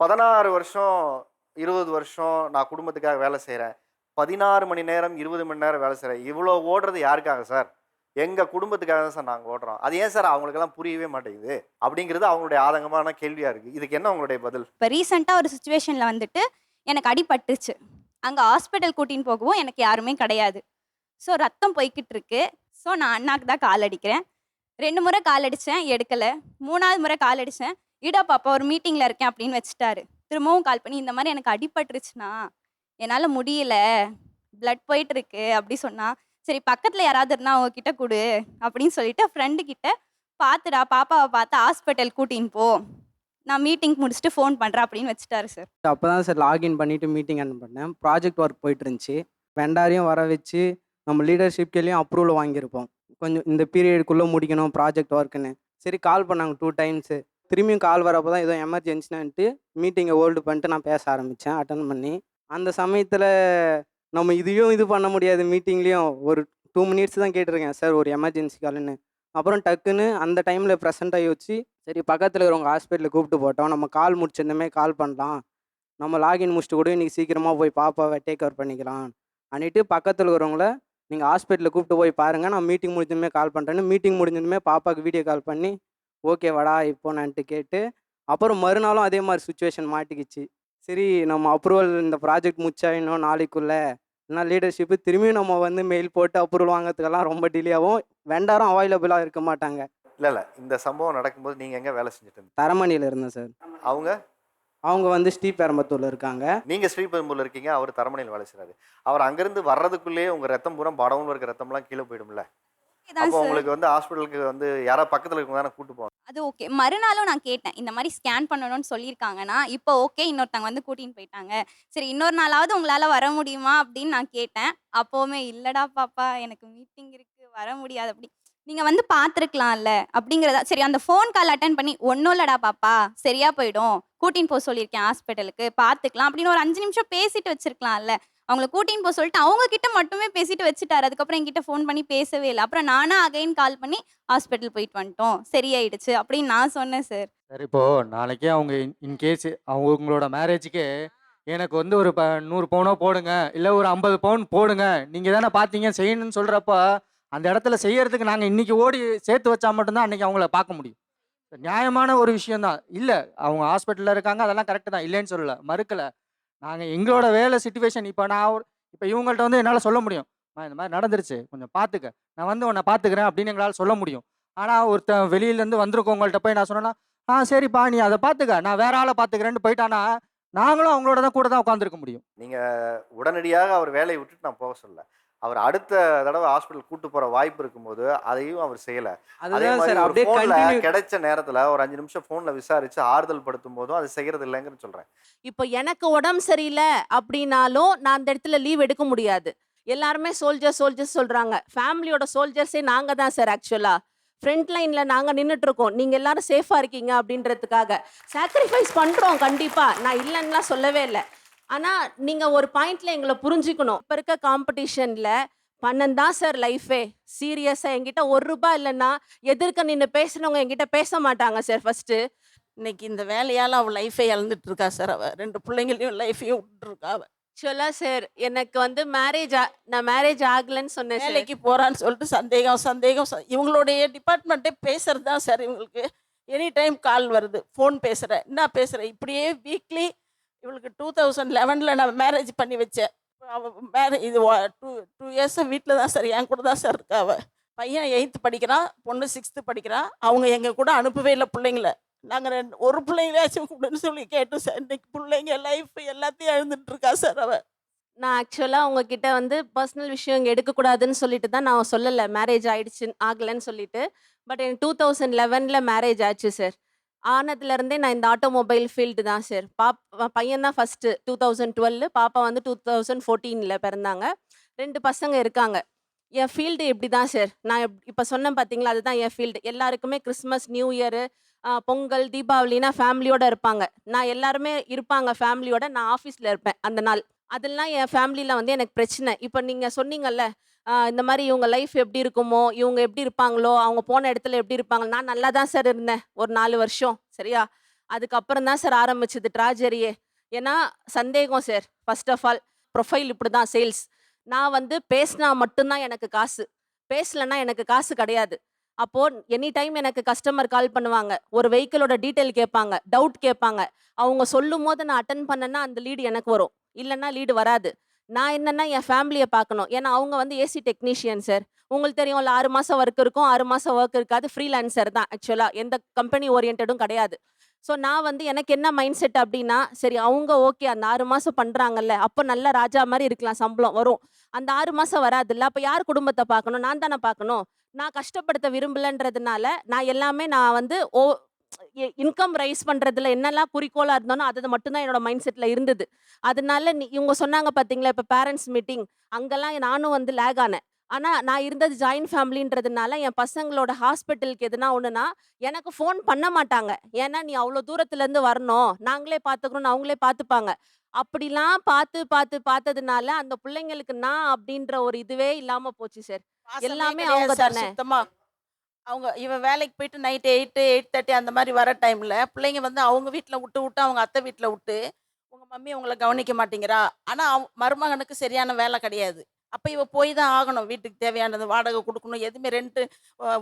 பதினாறு வருஷம் இருபது வருஷம் நான் குடும்பத்துக்காக வேலை செய்கிறேன் பதினாறு மணி நேரம் இருபது மணி நேரம் வேலை செய்கிறேன் இவ்வளோ ஓடுறது யாருக்காக சார்? எங்கள் குடும்பத்துக்காக தான் சார் நாங்கள் ஓடுறோம். அது ஏன் சார் அவங்களுக்கெல்லாம் புரியவே மாட்டேங்குது? அப்படிங்கிறது அவங்களுடைய ஆதங்கமான கேள்வியாக இருக்குது இதுக்கு என்ன உங்களுடைய பதில்? இப்போ ரீசெண்டாக ஒரு சுச்சுவேஷனில் வந்துட்டு எனக்கு அடிபட்டுச்சு அங்கே ஹாஸ்பிட்டல் கூட்டின்னு போகவும் எனக்கு யாருமே கிடையாது. ஸோ ரத்தம் போய்கிட்டு இருக்கு. ஸோ நான் அண்ணாக்கு தான் கால் அடிக்கிறேன். ரெண்டு முறை கால் அடித்தேன் எடுக்கலை. மூணாவது முறை கால் அடித்தேன் இடா பாப்பா ஒரு மீட்டிங்கில் இருக்கேன் அப்படின்னு வச்சுட்டாரு. திரும்பவும் கால் பண்ணி இந்த மாதிரி எனக்கு அடிபட்டுருச்சுண்ணா என்னால் முடியல பிளட் போயிட்டு இருக்கு அப்படி சொன்னா சரி பக்கத்தில் யாராவது இருந்தால் அவங்க கிட்ட கொடு அப்படின்னு சொல்லிட்டு ஃப்ரெண்டு கிட்ட பார்த்துடா பாப்பாவை பார்த்து ஹாஸ்பிட்டல் கூட்டின்னு போ. நான் மீட்டிங் முடிச்சுட்டு ஃபோன் பண்ணுறேன் அப்படின்னு வச்சுட்டாரு சார் அப்போ தான் சார் லாகின் பண்ணிவிட்டு மீட்டிங் அட்டன் பண்ணேன். ப்ராஜெக்ட் ஒர்க் போயிட்டு இருந்துச்சு வெண்டாரையும் வர வச்சு நம்ம லீடர்ஷிப் கேள்வியும் அப்ரூவல் வாங்கியிருப்போம். கொஞ்சம் இந்த பீரியடுக்குள்ளே முடிக்கணும் ப்ராஜெக்ட் ஒர்க்குன்னு சரி கால் பண்ணாங்க டூ டைம்ஸு திரும்பியும் கால் வரப்போ தான் ஏதோ எமர்ஜென்சினான்ட்டு மீட்டிங்கை ஹோல்டு பண்ணிட்டு நான் பேச ஆரம்பித்தேன் அட்டன் பண்ணி. அந்த சமயத்தில் நம்ம இதையும் இது பண்ண முடியாது மீட்டிங்லேயும் ஒரு டூ மினிட்ஸ் தான் கேட்டிருக்கேன் சார் ஒரு எமர்ஜென்சி கால்னு அப்புறம் டக்குன்னு அந்த டைமில் ப்ரெசென்ட் ஆகி வச்சு சரி பக்கத்தில் இருக்கிறவங்க ஹாஸ்பிட்டலுக்கு கூப்பிட்டு போட்டோம் நம்ம கால் முடிச்சிருந்தமே கால் பண்ணலாம். நம்ம லாகின் முடிச்சுட்டு கூட இன்றைக்கி சீக்கிரமாக போய் பாப்பாவை டேக் ஓவர் பண்ணிக்கலாம். அன்னிட்டு பக்கத்தில் இருக்கிறவங்கள நீங்கள் ஹாஸ்பிட்டலில் கூப்பிட்டு போய் பாருங்கள் நான் மீட்டிங் முடிஞ்சதுமே கால் பண்ணுறேன்னு மீட்டிங் முடிஞ்சதுமே பாப்பாவுக்கு வீடியோ கால் பண்ணி ஓகே வாடா இப்போ நான்ட்டு கேட்டு அப்புறம் மறுநாளும் அதே மாதிரி சுச்சுவேஷன் மாட்டிக்கிச்சு. சரி நம்ம அப்ரூவல் இந்த ப்ராஜெக்ட் முடிச்சா இன்னும் நாளைக்குள்ளே இல்லைனா லீடர்ஷிப்பு திரும்பியும் நம்ம வந்து மெயில் போட்டு அப்ரூவல் வாங்குறதுக்கெல்லாம் ரொம்ப டிலே ஆகும். வெண்டாரும் அவைலபிளாக இருக்க மாட்டாங்க. இல்லை இல்லை. இந்த சம்பவம் நடக்கும்போது நீங்கள் எங்கே வேலை செஞ்சுட்டு இருந்தீங்க? தரமணியில் இருந்தேன் சார். அவங்க? அவங்க வந்து ஸ்ரீபெரம்பத்தூரில் இருக்காங்க. நீங்கள் ஸ்ரீபெரும்பூர்ல இருக்கீங்க அவர் தரமணியில் வேலை செய்கிறாரு அவர் அங்கேருந்து வர்றதுக்குள்ளேயே உங்கள் ரத்தம் பூரா படவுன்னு இருக்க ரத்தம்லாம் கீழே போயிடும்ல? அப்போ உங்களுக்கு வந்து ஹாஸ்பிட்டலுக்கு வந்து யாராவது பக்கத்தில் இருக்கவங்க தானே கூட்டு போவாங்க. அது ஓகே மறுநாளும் நான் கேட்டேன் இந்த மாதிரி ஸ்கேன் பண்ணணும்னு சொல்லியிருக்காங்கன்னா இப்போ ஓகே இன்னொருத்தவங்க வந்து கூட்டின்னு போயிட்டாங்க. சரி இன்னொரு நாளாவது உங்களால் வர முடியுமா அப்படின்னு நான் கேட்டேன். அப்போவுமே இல்லடா பாப்பா எனக்கு மீட்டிங் இருக்கு வர முடியாது அப்படி. நீங்கள் வந்து பார்த்துருக்கலாம்ல அப்படிங்கிறதா? சரி அந்த ஃபோன் கால் அட்டன் பண்ணி ஒன்றும் இல்லடா பாப்பா சரியா போயிடும். கூட்டின்னு போக சொல்லியிருக்கேன் ஹாஸ்பிட்டலுக்கு பார்த்துக்கலாம். அப்படின்னு ஒரு அஞ்சு நிமிஷம் பேசிட்டு வச்சிருக்கலாம்ல. அவங்கள கூட்டின்னு போக சொல்லிட்டு அவங்க கிட்ட மட்டுமே பேசிட்டு வச்சுட்டாரு. அதுக்கப்புறம் என்கிட்ட ஃபோன் பண்ணி பேசவே இல்லை. அப்புறம் நானா அகைன் கால் பண்ணி ஹாஸ்பிட்டல் போயிட்டு வந்துட்டோம். சரியாயிடுச்சு. அப்படின்னு நான் சொன்னேன் சார் சார் இப்போ நாளைக்கே அவங்க இன்கேஸ் அவங்களோட மேரேஜுக்கு எனக்கு வந்து ஒரு ப நூறு பவுனோ போடுங்க. இல்லை ஒரு ஐம்பது பவுன் போடுங்க. நீங்கள் தானே பார்த்தீங்க செய்யணும்னு சொல்கிறப்ப அந்த இடத்துல செய்யறதுக்கு நாங்கள் இன்னைக்கு ஓடி சேர்த்து வச்சா மட்டும்தான் அன்னைக்கு அவங்கள பார்க்க முடியும். நியாயமான ஒரு விஷயம்தான். இல்லை அவங்க ஹாஸ்பிட்டலில் இருக்காங்க அதெல்லாம் கரெக்டு தான். இல்லைன்னு சொல்லலை. மறுக்கலை. நாங்கள் எங்களோட வேலை சுச்சுவேஷன் இப்போ நான் இப்போ இவங்கள்ட்ட வந்து என்னால் சொல்ல முடியும். இந்த மாதிரி நடந்துருச்சு. கொஞ்சம் பார்த்துக்க நான் வந்து உன்னை பார்த்துக்கிறேன் அப்படின்னு எங்களால் சொல்ல முடியும். ஆனால் ஒருத்தன் வெளியிலேருந்து வந்திருக்கவங்கள்ட்ட போய் நான் சொன்னேன்னா ஆ சரிப்பா. நீ அதை பார்த்துக்க நான் வேற ஆளை பார்த்துக்கிறேன்னு போயிட்டானா நாங்களும் அவங்களோட தான் கூட தான் உட்காந்துருக்க முடியும். நீங்கள் உடனடியாக அவர் வேலையை விட்டுட்டு நான் போக சொல்லலை. அவர் அடுத்த தடவை ஹாஸ்பிட்டல் கூட்டு போகிற வாய்ப்பு இருக்கும்போது அதையும் அவர் செய்யலை. அதே அதுதான் மாதிரி கண்டினியூ கிடைச்ச நேரத்தில் ஒரு அஞ்சு நிமிஷம் ஃபோனில் விசாரித்து ஆறுதல் படுத்தும் போதும் அது செய்கிறது இல்லைங்கன்னு சொல்கிறேன் இப்போ எனக்கு உடம்பு சரியில்லை அப்படின்னாலும் நான் அந்த இடத்துல லீவ் எடுக்க முடியாது. எல்லாருமே சோல்ஜர் சோல்ஜர்ஸ் சொல்றாங்க. ஃபேமிலியோட சோல்ஜர்ஸே நாங்க தான் சார் ஆக்சுவலா ஃப்ரண்ட் லைன்ல நாங்க நின்றுட்டு இருக்கோம் நீங்க எல்லாரும் சேஃபா இருக்கீங்க அப்படின்றதுக்காக. சாக்ரிஃபைஸ் பண்றோம் கண்டிப்பா. நான் இல்லைன்னுலாம் சொல்லவே இல்லை. ஆனா நீங்க ஒரு பாயிண்ட்ல எங்களை புரிஞ்சுக்கணும். இப்ப இருக்க காம்படிஷன்ல பணம் தான் சார் லைஃபே சீரியஸா என்கிட்ட ஒரு ரூபாய் இல்லைன்னா எதிர்க்க நின்று பேசுனவங்க என்கிட்ட பேச மாட்டாங்க சார் ஃபர்ஸ்ட் இன்னைக்கு இந்த வேலையால் அவள் லைஃபை இழந்துட்டு இருக்கா சார் அவள் ரெண்டு பிள்ளைங்களையும் லைஃபையும் விட்டுருக்கா அவள் ஆக்சுவலா சார் எனக்கு வந்து மேரேஜ் நான் மேரேஜ் ஆகலைன்னு சொன்னேன் வேலைக்கு போகிறான்னு சொல்லிட்டு சந்தேகம் சந்தேகம் ச- இவங்களுடைய டிபார்ட்மெண்ட்டே பேசுறது தான் சார் இவங்களுக்கு. எனி டைம் கால் வருது ஃபோன் பேசுகிறேன் என்ன பேசுகிறேன் இப்படியே வீக்லி இவளுக்கு டூ தௌசண்ட் லெவனில் நான் மேரேஜ் பண்ணி வச்சேன். அவள் மேரேஜ் இது டூ டூ இயர்ஸும் வீட்டில் தான் சார் என் கூட தான் சார் இருக்கா அவள் பையன் எயித்து படிக்கிறான் பொண்ணு சிக்ஸ்த்து படிக்கிறான். அவங்க எங்கள் கூட அனுப்பவே இல்லை பிள்ளைங்கள. நாங்கள் ரெண்டு ஒரு பிள்ளைங்களாச்சும் கூடன்னு சொல்லி கேட்டோம் சார் இன்னைக்கு பிள்ளைங்க லைஃப் எல்லாத்தையும் எழுந்துட்டுருக்கா சார் அவள் நான் ஆக்சுவலாக உங்ககிட்ட வந்து பர்சனல் விஷயம் இங்கே எடுக்கக்கூடாதுன்னு சொல்லிட்டு தான் நான் சொல்லலை. மேரேஜ் ஆயிடுச்சு ஆகலைன்னு சொல்லிட்டு. பட் எனக்கு டூ தௌசண்ட் லெவனில் மேரேஜ் ஆச்சு சார் ஆனதுலேருந்தே நான் இந்த ஆட்டோமொபைல் ஃபீல்டு தான் சார். பாப் பையன் தான் ஃபஸ்ட்டு டூ தௌசண்ட் டுவெல் பாப்பா வந்து டூ தௌசண்ட் ஃபோர்டீனில் பிறந்தாங்க. ரெண்டு பசங்க இருக்காங்க. என் ஃபீல்டு இப்படி தான் சார். நான் இப்போ சொன்னேன் பார்த்தீங்களா அதுதான் என் ஃபீல்டு. எல்லாருக்குமே கிறிஸ்மஸ் நியூ இயரு பொங்கல் தீபாவளினா ஃபேமிலியோடு இருப்பாங்க. நான் எல்லாருமே இருப்பாங்க ஃபேமிலியோட. நான் ஆஃபீஸில் இருப்பேன் அந்த நாள். அதெல்லாம் என் ஃபேமிலியில் வந்து எனக்கு பிரச்சனை. இப்போ நீங்கள் சொன்னீங்கல்ல இந்த மாதிரி இவங்க லைஃப் எப்படி இருக்குமோ இவங்க எப்படி இருப்பாங்களோ அவங்க போன இடத்துல எப்படி இருப்பாங்க நான் நல்லா தான் சார் இருந்தேன் ஒரு நாலு வருஷம் சரியா? அதுக்கப்புறம் தான் சார் ஆரம்பிச்சது ட்ராஜரியே ஏன்னா சந்தேகம் sir first of all profile இப்படி தான் சேல்ஸ் நான் வந்து பேசினா மட்டும்தான் எனக்கு காசு. பேசலன்னா எனக்கு காசு கிடையாது. அப்போது எனி டைம் எனக்கு கஸ்டமர் கால் பண்ணுவாங்க. ஒரு வெஹிக்கிளோட டீட்டெயில் கேட்பாங்க டவுட் கேட்பாங்க. அவங்க சொல்லும் போது நான் அட்டன் பண்ணேன்னா அந்த லீடு எனக்கு வரும். இல்லைன்னா லீடு வராது. நான் என்னன்னா என் ஃபேமிலியை பார்க்கணும். ஏன்னா அவங்க வந்து ஏசி டெக்னீஷியன் சார் உங்களுக்கு தெரியும் இல்லை ஆறு மாதம் ஒர்க் இருக்கும். ஆறு மாதம் ஒர்க் இருக்காது. ஃப்ரீலான்சர் தான் ஆக்சுவலாக எந்த கம்பெனி ஓரியன்டும் கிடையாது. ஸோ நான் வந்து எனக்கு என்ன மைண்ட் செட் அப்படின்னா சரி அவங்க ஓகே அந்த ஆறு மாதம் பண்ணுறாங்கல்ல அப்போ நல்ல ராஜா மாதிரி இருக்கலாம். சம்பளம் வரும். அந்த ஆறு மாதம் வராதுல்ல. அப்போ யார் குடும்பத்தை பார்க்கணும்? நான் தானே பார்க்கணும். நான் கஷ்டப்படுத்த விரும்பலன்றதுனால நான் எல்லாமே நான் வந்து ஓ இன்கம் ரைஸ் பண்ணுறதுல என்னெல்லாம் குறிக்கோளாக இருந்தோனோ அது மட்டும்தான் என்னோட மைண்ட் செட்டில் இருந்தது. அதனால நீ இவங்க சொன்னாங்க பார்த்தீங்களா இப்போ பேரண்ட்ஸ் மீட்டிங் அங்கெல்லாம் நானும் வந்து லேக் ஆனேன். ஆனால் நான் இருந்தது ஜாயின்ட் ஃபேமிலின்றதுனால என் பசங்களோட ஹாஸ்பிட்டலுக்கு எதுனா ஒன்றுனா எனக்கு ஃபோன் பண்ண மாட்டாங்க. ஏன்னா நீ அவ்வளோ தூரத்துலேருந்து வரணும். நாங்களே பார்த்துக்கணும்னு அவங்களே பார்த்துப்பாங்க அப்படிலாம் பார்த்து பார்த்து பார்த்ததுனால அந்த பிள்ளைங்களுக்கு நான் அப்படின்ற ஒரு இதுவே இல்லாமல் போச்சு சார். எல்லாமே அவங்க தானே. அவங்க இவன் வேலைக்கு போயிட்டு நைட் எயிட்டு எயிட் தேர்ட்டி அந்த மாதிரி வர டைமில் பிள்ளைங்க வந்து அவங்க வீட்டில் விட்டு விட்டு அவங்க அத்தை வீட்டில் விட்டு உங்கள் மம்மி உங்களை கவனிக்க மாட்டேங்கிறா. ஆனால் அவ- மருமகனுக்கு சரியான வேலை கிடையாது. அப்போ இவ போய் தான் ஆகணும். வீட்டுக்கு தேவையானது வாடகை கொடுக்கணும். எதுவுமே ரெண்ட்டு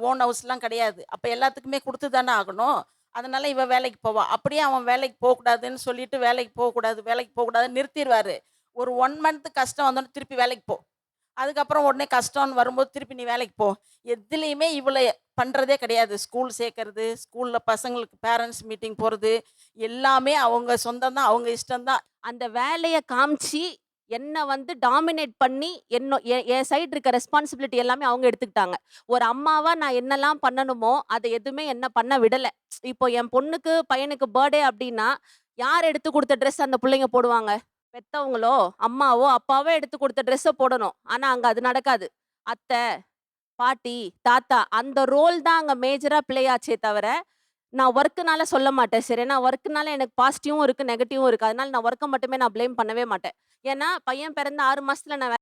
ஓன் ஹவுஸ்லாம் கிடையாது. அப்போ எல்லாத்துக்குமே கொடுத்து தானே ஆகணும். அதனால் இவ வேலைக்கு போவா. அப்படியே அவன் வேலைக்கு போகக்கூடாதுன்னு சொல்லிட்டு வேலைக்கு போகக்கூடாது வேலைக்கு போகக்கூடாதுன்னு நிறுத்திடுவார் ஒரு ஒன் மந்த்து கஷ்டம் வந்தோடனே திருப்பி வேலைக்கு போ. அதுக்கப்புறம் உடனே கஷ்டம்னு வரும்போது திருப்பி நீ வேலைக்கு போ. எதுலேயுமே இவ்வளோ பண்ணுறதே கிடையாது. ஸ்கூல் சேர்க்கறது ஸ்கூலில் பசங்களுக்கு பேரண்ட்ஸ் மீட்டிங் போகிறது எல்லாமே அவங்க சொந்தம் தான் அவங்க இஷ்டம்தான் அந்த வேலையை காமிச்சு என்னை வந்து டாமினேட் பண்ணி என்ன என் என் சைடு இருக்க ரெஸ்பான்சிபிலிட்டி எல்லாமே அவங்க எடுத்துக்கிட்டாங்க. ஒரு அம்மாவாக நான் என்னெல்லாம் பண்ணணுமோ அதை எதுவுமே என்ன பண்ண விடலை. இப்போ என் பொண்ணுக்கு பையனுக்கு பர்த்டே அப்படின்னா யார் எடுத்து கொடுத்த ட்ரெஸ் அந்த பிள்ளைங்க போடுவாங்க? பெத்தவங்களோ அம்மாவோ அப்பாவோ எடுத்து கொடுத்த ட்ரெஸ்ஸை போடணும். ஆனால் அங்கே அது நடக்காது. அத்தை பாட்டி தாத்தா அந்த ரோல் தான் அங்கே மேஜராக ப்ளே ஆச்சே தவிர நான் ஒர்க்குனால சொல்ல மாட்டேன். சரி ஏன்னா ஒர்க்குனால எனக்கு பாசிட்டிவும் இருக்குது நெகட்டிவும் இருக்குது அதனால நான் ஒர்க்கை மட்டுமே நான் ப்ளேம் பண்ணவே மாட்டேன். ஏன்னா பையன் பிறந்த ஆறு மாதத்தில் நான்